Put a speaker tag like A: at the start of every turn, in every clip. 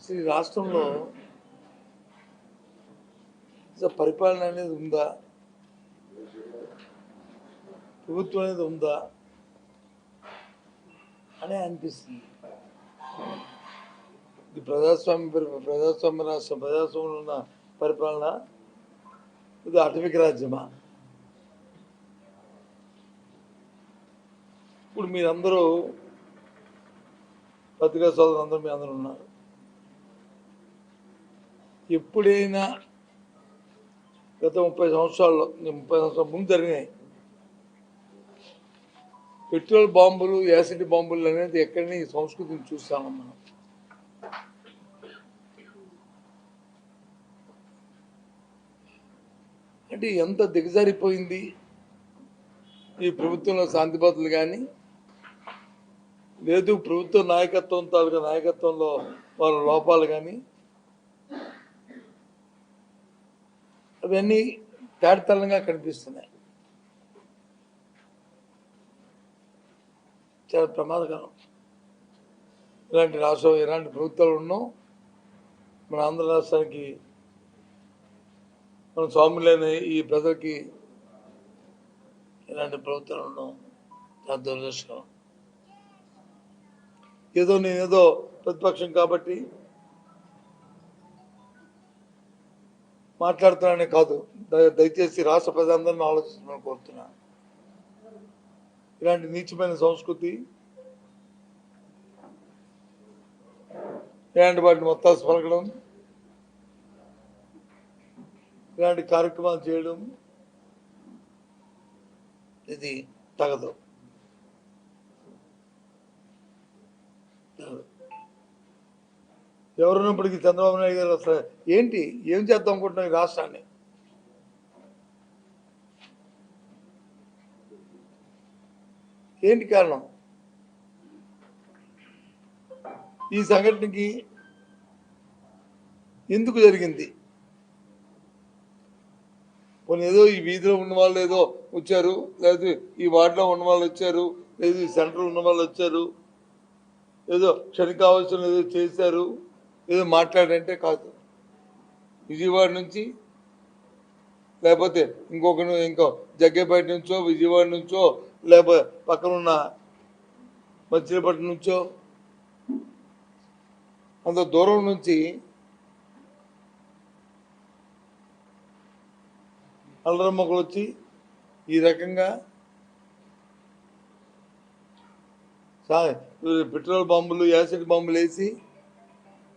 A: అసలు ఈ రాష్ట్రంలో పరిపాలన అనేది ఉందా? ప్రభుత్వం అనేది ఉందా? అని అనిపిస్తుంది. ఇది ప్రజాస్వామ్య ప్రజాస్వామ్య రాష్ట్రం ప్రజాస్వామ్యంలో ఉన్న పరిపాలన? ఇది అటవిక రాజ్యమా? ఇప్పుడు మీరందరూ పత్రికా సోదరులు అందరూ మీ అందరూ ఉన్నారు. ఎప్పుడైనా గత ముప్పై సంవత్సరాల్లో ముప్పై సంవత్సరాల ముందు జరిగినాయి. పెట్రోల్ బాంబులు యాసిడ్ బాంబులు అనేది ఎక్కడని ఈ సంస్కృతిని చూస్తాము మనం. అంటే ఎంత దిగజారిపోయింది? ఈ ప్రభుత్వంలో శాంతి భద్రతలు కానీ లేదు ప్రభుత్వ నాయకత్వం తాలూకా నాయకత్వంలో వాళ్ళ లోపాలు కానీ అవన్నీ దాడితలంగా కనిపిస్తున్నాయి. చాలా ప్రమాదకరం. ఇలాంటి రాష్ట్రం ఇలాంటి ప్రభుత్వాలు ఉన్నాం మన ఆంధ్ర రాష్ట్రానికి మన స్వాములైన ఈ ప్రజలకి ఇలాంటి ప్రభుత్వాలు ఉన్నాం చాలా దురదృష్టం ఏదో నేనేదో ప్రతిపక్షం కాబట్టి మాట్లాడుతున్నానే కాదు దయచేసి రాష్ట్ర ప్రజలందరినీ ఆలోచించమని కోరుతున్నా ఇలాంటి నీచమైన సంస్కృతి ఇలాంటి వాటిని మొత్తాసు పలకడం ఇలాంటి కార్యక్రమాలు చేయడం ఇది తగదు. ఎవరున్నప్పటికీ చంద్రబాబు నాయుడు గారు అసలు ఏంటి? ఏం చేద్దాం అనుకుంటున్నాం ఈ రాష్ట్రాన్ని? ఏంటి కారణం? ఈ సంఘటనకి ఎందుకు జరిగింది? పోనీ ఏదో ఈ వీధిలో ఉన్న వాళ్ళు ఏదో వచ్చారు లేదు ఈ వార్డులో ఉన్న వాళ్ళు వచ్చారు లేదు ఈ సెంటర్లో ఉన్న వాళ్ళు వచ్చారు ఏదో క్షణికావసరం ఏదో చేశారు ఏదో మాట్లాడంటే కాదు. విజయవాడ నుంచి లేకపోతే ఇంకొక ఇంకో జగ్గేపేట నుంచో విజయవాడ నుంచో లేకపోతే పక్కన ఉన్న మచిలీపట్నం నుంచో అంత దూరం నుంచి అల్లరమ్మకులు వచ్చి ఈ రకంగా పెట్రోల్ బాంబులు యాసిడ్ బాంబులు వేసి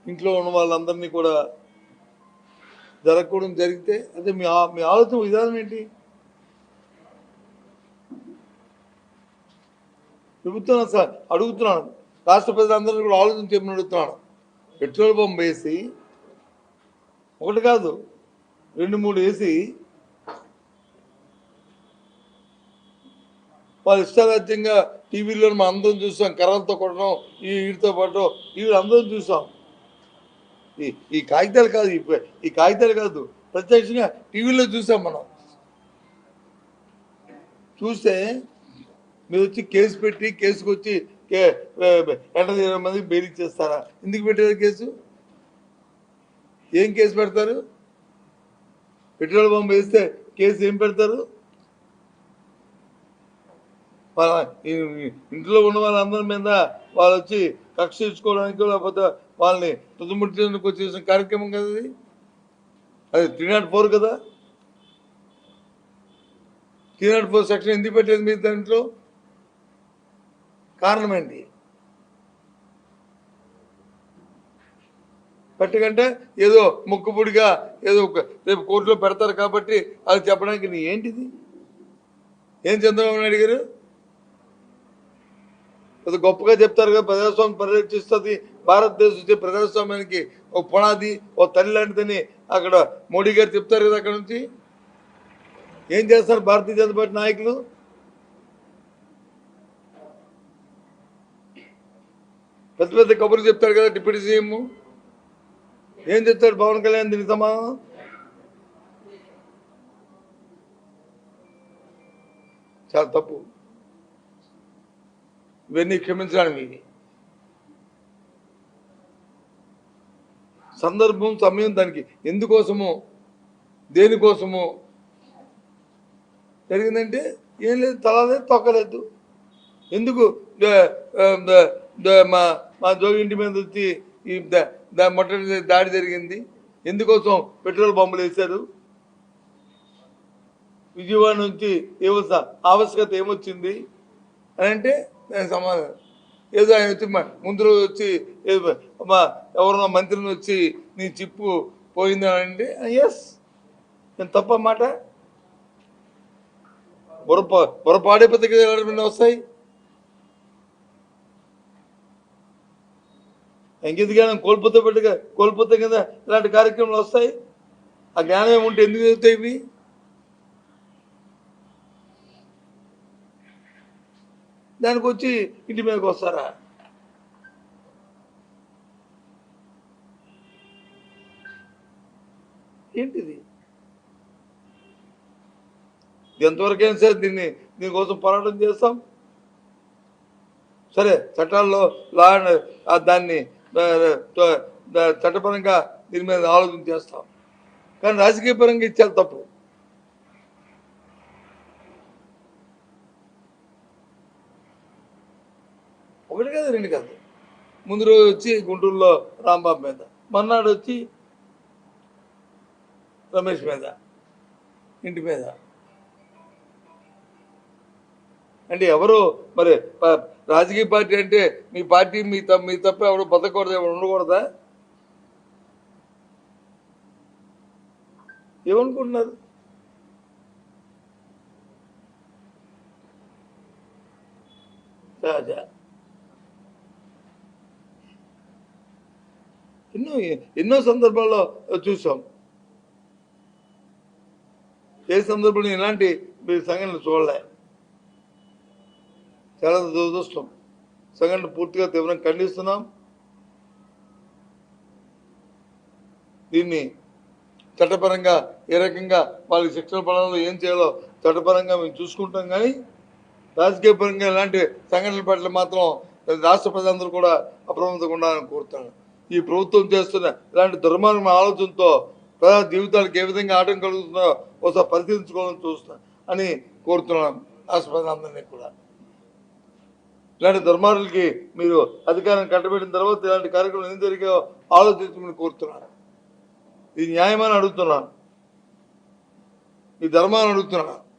A: ఇంట్లో ఉన్న వాళ్ళందరినీ కూడా జరగకూడదు జరిగితే అదే మీ మీ ఆలోచన విధానం ఏంటి? ప్రభుత్వం సార్ అడుగుతున్నాను. రాష్ట్ర ప్రజలందరినీ కూడా ఆలోచన చెప్పిన అడుగుతున్నాను. పెట్రోల్ పంప్ వేసి ఒకటి కాదు రెండు మూడు వేసి వాళ్ళు ఇష్టారాజ్యంగా టీవీలో మనం అందరం చూసాం కర్రలతో కొట్టడం ఈ వీటితో పాటు ఇవి అందరం చూసాం. ఈ ఈ కాగితాలు కాదు ఈ కాగితాలు కాదు. ప్రత్యక్షంగా టీవీలో చూసాం మనం. చూస్తే మీరు వచ్చి కేసు పెట్టి కేసుకు వచ్చి కే ఎనభై ఇరవై మందికి బెయిల్ ఇచ్చేస్తారా? ఎందుకు పెట్టారు కేసు? ఏం కేసు పెడతారు? పెట్రోల్ బాంబు వేస్తే కేసు ఏం పెడతారు? ఇంట్లో ఉన్న వాళ్ళందరి మీద వాళ్ళు వచ్చి కక్ష ఇచ్చుకోవడానికి లేకపోతే వాళ్ళని తుదుముట్టించడానికి వచ్చేసిన కార్యక్రమం కదా అది? అది త్రీ నాట్ ఫోర్ కదా? త్రీ నాట్ ఫోర్ సెక్షన్ ఎందుకు పెట్టలేదు మీరు దాంట్లో? కారణం ఏంటి? పెట్టకంటే ఏదో ముక్కుపుడిగా ఏదో ఒక- రేపు కోర్టులో పెడతారు కాబట్టి అది చెప్పడానికి నీ ఏంటిది? ఏం చంద్రబాబు నాయుడు గారు? అది గొప్పగా చెప్తారు కదా ప్రజాస్వామ్యం పరిరక్షిస్తుంది భారతదేశం వచ్చే ప్రజాస్వామ్యానికి ఒక పునాది ఓ తల్లి లాంటిదని అక్కడ మోడీ గారు చెప్తారు కదా అక్కడ నుంచి? ఏం చేస్తారు భారతీయ జనతా పార్టీ నాయకులు? పెద్ద పెద్ద కబుర్లు చెప్తారు కదా డిప్యూటీ సీఎం. ఏం చెప్తారు పవన్ కళ్యాణ్ దీనికి సమాధానం చాలా తప్పు. ఇవన్నీ క్షమించడానికి. సందర్భం సమయం దానికి ఎందుకోసము దేనికోసము జరిగిందంటే ఏం లేదు తలలేదు తొక్కలేదు. ఎందుకు? మా మా జోగి ఇంటి మీద వచ్చి ఈ ద- మొట్టమొదటి దాడి జరిగింది. ఎందుకోసం పెట్రోల్ బాంబులు వేశారు? విజయవాడ నుంచి ఏమో ఆవశ్యకత ఏమొచ్చింది? అని అంటే దానికి సమాధానం. ఏదో ఆయన వచ్చి మా- ముందు రోజు వచ్చి మా ఎవరన్నా మంత్రిని వచ్చి నీ చిప్పు పోయిందని అంటే ఎస్ నేను తప్ప మాట? బుర్రపా బుర్రపాడే పత్రికలు వస్తాయి. ఇంకెందుకు జ్ఞానం కోల్పోతే పెట్టుగా కోల్పోతే కదా ఇలాంటి కార్యక్రమాలు వస్తాయి? ఆ జ్ఞానం ఏముంటే ఎందుకు జరుగుతాయి ఇవి? దానికి వచ్చి ఇంటి మీదకి వస్తారా? ఏంటిది? ఎంతవరకైనా సరే దీన్ని దీనికోసం పోరాటం చేస్తాం. సరే చట్టాల్లో లా దాన్ని చట్టపరంగా దీని మీద ఆలోచన చేస్తాం. కానీ రాజకీయ పరంగా ఇచ్చారు తప్పు. ఒకటి కాదు రెండు కాదు. ముందు రోజు వచ్చి గుంటూరులో రాంబాబు మీద మర్నాడు వచ్చి రమేష్ మీద ఇంటి మీద. అంటే ఎవరు మరి రాజకీయ పార్టీ అంటే మీ పార్టీ మీ తప్ప మీ తప్ప ఎవరు బతకూడదు ఎవరు ఉండకూడదా? ఏమనుకుంటున్నారు? సహజ ఎన్నో ఎన్నో సందర్భాల్లో చూసాం. ఏ సందర్భంలో ఇలాంటి మీరు సంఘటనలు చూడలే. చాలా దురదృష్టం. సంఘటన పూర్తిగా తీవ్రంగా ఖండిస్తున్నాం. దీన్ని చట్టపరంగా ఏ రకంగా వాళ్ళకి శిక్షణ పడాలో ఏం చేయాలో చట్టపరంగా మేము చూసుకుంటాం కానీ రాజకీయ పరంగా ఇలాంటి సంఘటనల పట్ల మాత్రం రాష్ట్ర ప్రజలందరూ కూడా అప్రమత్తంగా ఉండాలని కోరుతాను ఈ ప్రభుత్వం చేస్తున్న ఇలాంటి దుర్మార్గం ఆలోచనతో ప్రజా జీవితాలకు ఏ విధంగా ఆటం కలుగుతుందో ఒకసారి పరిశీలించుకోవాలని చూస్తా అని కోరుతున్నాను రాష్ట్ర కూడా. ఇలాంటి దుర్మార్గులకి మీరు అధికారం కట్టబెట్టిన తర్వాత ఇలాంటి కార్యక్రమం ఏం జరిగాయో ఆలోచించమని కోరుతున్నాను. ఇది న్యాయమని అడుగుతున్నాను. ఈ ధర్మాన్ని అడుగుతున్నాను.